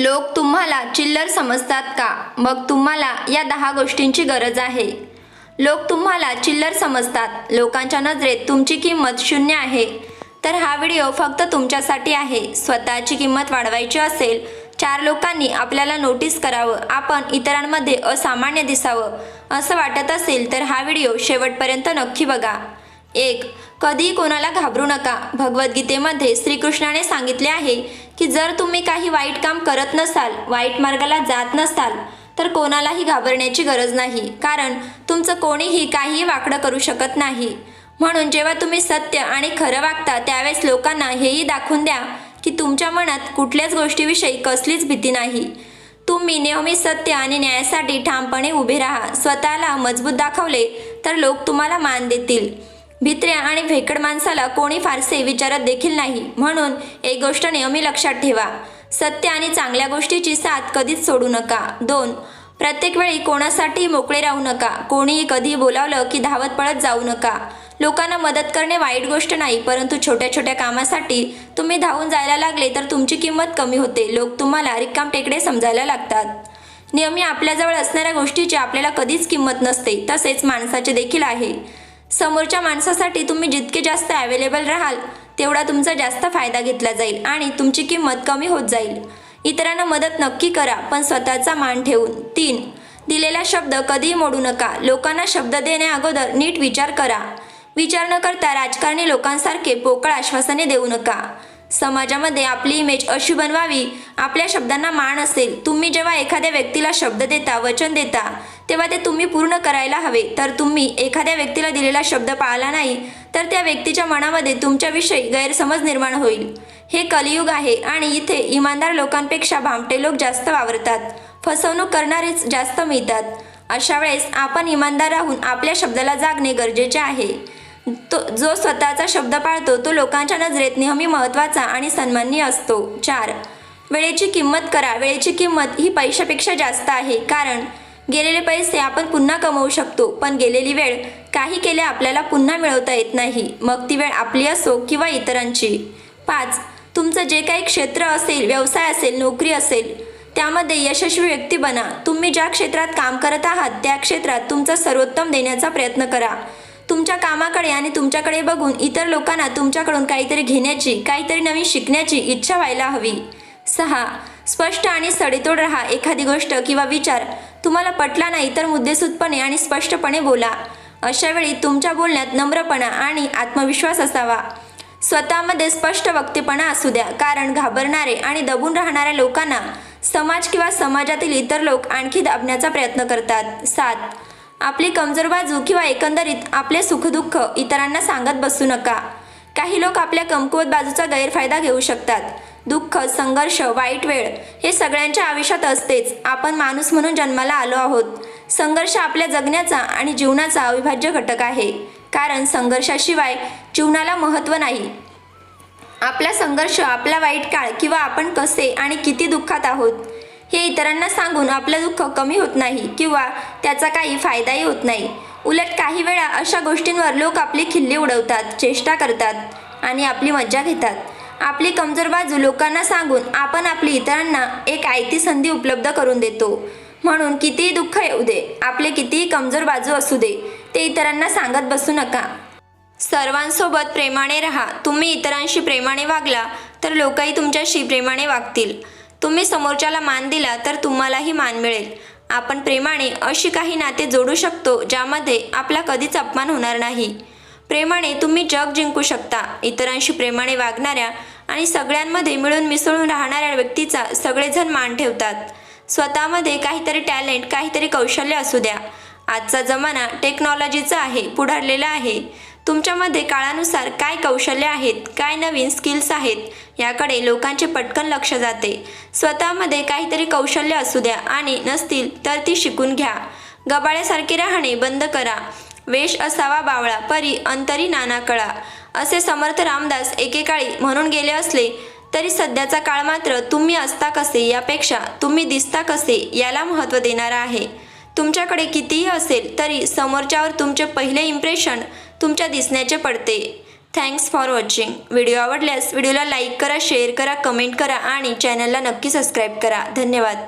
लोक तुम्हाला चिल्लर समजतात का? मग तुम्हाला या दहा गोष्टींची गरज आहे. लोक तुम्हाला चिल्लर समजतात. लोकांच्या नजरेत तुमची किंमत शून्य आहे. तर हा व्हिडिओ फक्त तुमच्यासाठी आहे. स्वतःची किंमत वाढवायची असेल चार लोकांनी आपल्याला नोटीस करावं. आपण इतरांमध्ये असामान्य दिसावं. असं वाटत असेल तर हा व्हिडिओ शेवटपर्यंत नक्की बघा. एक कधी कोणाला घाबरू नका. भगवद्गीतेमध्ये श्रीकृष्णाने सांगितले आहे की जर तुम्ही काही वाईट काम करत नसाल वाईट मार्गाला जात नसाल तर कोणालाही घाबरण्याची गरज नाही. कारण तुमचं कोणीही काहीही वाकडं करू शकत नाही. म्हणून जेव्हा तुम्ही सत्य आणि खरं वागता त्यावेळेस लोकांना हेही दाखवून द्या की तुमच्या मनात कुठल्याच गोष्टीविषयी कसलीच भीती नाही. तुम्ही नेहमी सत्य आणि न्यायासाठी ठामपणे उभे राहा. स्वतःला मजबूत दाखवले तर लोक तुम्हाला मान देतील. भित्र्या आणि भेकड माणसाला कोणी फारसे विचारत देखील नाही. म्हणून एक गोष्ट नेहमी लक्षात ठेवा. सत्य आणि चांगल्या गोष्टीची साथ कधीच सोडू नका. दोन प्रत्येक वेळी कोणासाठी मोकळे राहू नका. कोणीही कधी बोलावलं की धावत पळत जाऊ नका. लोकांना मदत करणे वाईट गोष्ट नाही परंतु छोट्या छोट्या कामासाठी तुम्ही धावून जायला लागले तर तुमची किंमत कमी होते. लोक तुम्हाला रिकाम टेकडे समजायला लागतात. नेहमी आपल्याजवळ असणाऱ्या गोष्टीची आपल्याला कधीच किंमत नसते. तसेच माणसाचे देखील आहे. समोरच्या माणसासाठी तुम्ही जितके जास्त अवेलेबल राहाल तेवढा तुमचा जास्त फायदा घेतला जाईल आणि तुमची किंमत कमी होत जाईल. इतरांना मदत नक्की करा पण स्वतःचा मान ठेवून. तीन दिलेला शब्द कधीही मोडू नका. लोकांना शब्द देण्या अगोदर नीट विचार करा. विचार न करता राजकारणी लोकांसारखे पोकळ आश्वासने देऊ नका. समाजामध्ये आपली इमेज अशी बनवावी आपल्या शब्दांना मान असेल. तुम्ही जेव्हा एखाद्या व्यक्तीला शब्द देता वचन देता तेव्हा ते तुम्ही पूर्ण करायला हवे. तर तुम्ही एखाद्या व्यक्तीला दिलेला शब्द पाळला नाही तर त्या व्यक्तीच्या मनामध्ये तुमच्याविषयी गैरसमज निर्माण होईल. हे कलियुग आहे आणि इथे इमानदार लोकांपेक्षा भामटे लोक जास्त वावरतात. फसवणूक करणारेच जास्त मिळतात. अशा वेळेस आपण इमानदार राहून आपल्या शब्दाला जागणे गरजेचे आहे. तो जो स्वतःचा शब्द पाळतो तो लोकांच्या नजरेत नेहमी महत्त्वाचा आणि सन्माननीय असतो. चार. वेळेची किंमत करा. वेळेची किंमत ही पैशापेक्षा जास्त आहे. कारण गेलेले पैसे आपण पुन्हा कमवू शकतो पण गेलेली वेळ काही केले आपल्याला पुन्हा मिळवता येत नाही. मग ती वेळ आपली असो किंवा इतरांची. पाच तुमचं जे काही क्षेत्र असेल व्यवसाय असेल नोकरी असेल त्यामध्ये यशस्वी व्यक्ती बना. तुम्ही ज्या क्षेत्रात काम करत आहात त्या क्षेत्रात तुमचं सर्वोत्तम देण्याचा प्रयत्न करा. तुमच्या कामाकडे आणि तुमच्याकडे बघून इतर लोकांना तुमच्याकडून काहीतरी घेण्याची काहीतरी नवीन शिकण्याची इच्छा व्हायला हवी. सहा स्पष्ट आणि सडेतोड राहा. एखादी गोष्ट किंवा विचार तुम्हाला पटला नाही तर मुद्देसूदपणे आणि स्पष्टपणे बोला. अशावेळी तुमच्या बोलण्यात नम्रपणा आणि आत्मविश्वास असावा. स्वतःमध्ये स्पष्ट वक्तेपणा असू द्या कारण घाबरणारे आणि दबून राहणाऱ्या लोकांना समाज किंवा समाजातील इतर लोक आणखी दाबण्याचा प्रयत्न करतात. सात. आपली कमजोर बाजू किंवा एकंदरीत आपले सुखदुःख इतरांना सांगत बसू नका. काही लोक आपल्या कमकुवत बाजूचा गैरफायदा घेऊ शकतात. दुःख संघर्ष वाईट वेळ हे सगळ्यांच्या आयुष्यात असतेच. आपण माणूस म्हणून जन्माला आलो आहोत. संघर्ष आपल्या जगण्याचा आणि जीवनाचा अविभाज्य घटक आहे. कारण संघर्षाशिवाय जीवनाला महत्त्व नाही. आपला संघर्ष आपला वाईट काळ किंवा आपण कसे आणि किती दुःखात आहोत हे इतरांना सांगून आपलं दुःख कमी होत नाही किंवा त्याचा काही फायदाही होत नाही. उलट काही वेळा अशा गोष्टींवर लोक आपली खिल्ली उडवतात चेष्टा करतात आणि आपली मज्जा घेतात. आपली कमजोर बाजू लोकांना सांगून आपण आपली इतरांना एक आयती संधी उपलब्ध करून देतो. म्हणून कितीही दुःख येऊ दे आपले कितीही कमजोर बाजू असू दे ते इतरांना सांगत बसू नका. सर्वांसोबत प्रेमाने राहा. तुम्ही इतरांशी प्रेमाने वागला तर लोकही तुमच्याशी प्रेमाने वागतील. तुम्ही समोरच्याला मान दिला तर तुम्हालाही मान मिळेल. आपण प्रेमाने अशी काही नाते जोडू शकतो ज्यामध्ये आपला कधीच अपमान होणार नाही. प्रेमाने तुम्ही जग जिंकू शकता. इतरांशी प्रेमाने वागणाऱ्या आणि सगळ्यांमध्ये मिळून मिसळून राहणाऱ्या व्यक्तीचा सगळेजण मान ठेवतात. स्वतःमध्ये काहीतरी टॅलेंट काहीतरी कौशल्य असू द्या. आजचा जमाना टेक्नॉलॉजीचा आहे पुढारलेला आहे. तुमच्यामध्ये काळानुसार काय कौशल्य आहेत काय नवीन स्किल्स आहेत याकडे लोकांचे पटकन लक्ष जाते. स्वतःमध्ये काहीतरी कौशल्य असू द्या आणि नसतील तर ती शिकून घ्या. गबाळ्यासारखे राहणे बंद करा. वेश असावा बावळा परी अंतरी नाना कळा. असे समर्थ रामदास एकेकाळी म्हणून गेले असले तरी सध्याचा काळ मात्र तुम्ही असता कसे यापेक्षा तुम्ही दिसता कसे याला महत्त्व देणारा आहे. तुमच्याकडे कितीही असेल तरी समोरच्यावर तुमचे पहिले इम्प्रेशन तुमच्या दिसण्याचे पडते. थँक्स फॉर वॉचिंग व्हिडिओ आवडल्यास व्हिडिओला लाईक करा शेअर करा कमेंट करा आणि चॅनलला नक्की सबस्क्राईब करा. धन्यवाद.